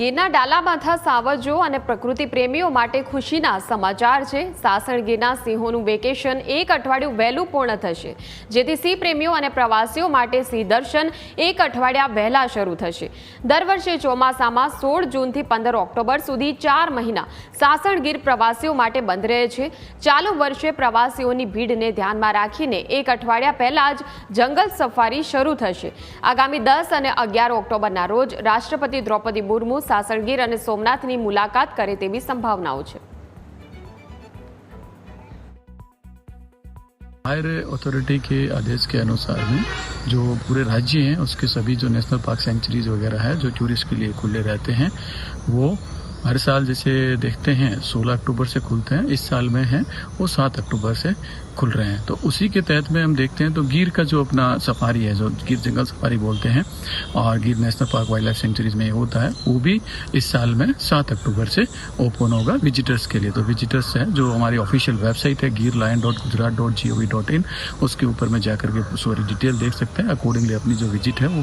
ગીરના ડાલામાથા સાવજો અને પ્રકૃતિ પ્રેમીઓ માટે ખુશીના સમાચાર છે. સાસણ ગીરના સિંહોનું વેકેશન એક અઠવાડિયું વહેલું પૂર્ણ થશે. જેથી સિંહ પ્રેમીઓ અને પ્રવાસીઓ માટે સિંહ દર્શન એક અઠવાડિયા વહેલા શરૂ થશે. દર વર્ષે ચોમાસામાં સોળ જૂનથી પંદર ઓક્ટોબર સુધી ચાર મહિના સાસણ ગીર પ્રવાસીઓ માટે બંધ રહે છે. ચાલુ વર્ષે પ્રવાસીઓની ભીડને ધ્યાનમાં રાખીને એક અઠવાડિયા પહેલાં જ જંગલ સફારી શરૂ થશે. આગામી દસ અને અગિયાર ઓક્ટોબરના રોજ રાષ્ટ્રપતિ દ્રૌપદી મુર્મુ સાસણગીર અને સોમનાથની મુલાકાત કરે તેવી સંભાવનાઓ છે हायर अथॉरिटी के आदेश के अनुसार में जो पूरे राज्य हैं उसके सभी जो नेशनल पार्क सेंचुरीज वगैरह है जो टूरिस्ट के लिए खुले रहते हैं वो हर साल जैसे देखते हैं 16 अक्टूबर से खुलते हैं, इस साल में है, वो 7 अक्टूबर से खुल रहे हैं। तो उसी के तहत में हम देखते हैं तो गिर का जो अपना सफारी है, जो गिर जंगल सफारी बोलते हैं, और Gir national park wildlife sanctuaries में होता है, वो भी इस साल में 7 अक्टूबर से ओपन होगा विजिटर्स के लिए। तो विजिटर्स है, जो हमारी ऑफिशियल वेबसाइट है Gir lion dot Gujarat dot G O V dot in, उसके ऊपर में जाकर के सारी डिटेल देख सकते हैं, अकॉर्डिंगली अपनी जो विज़िट है, वो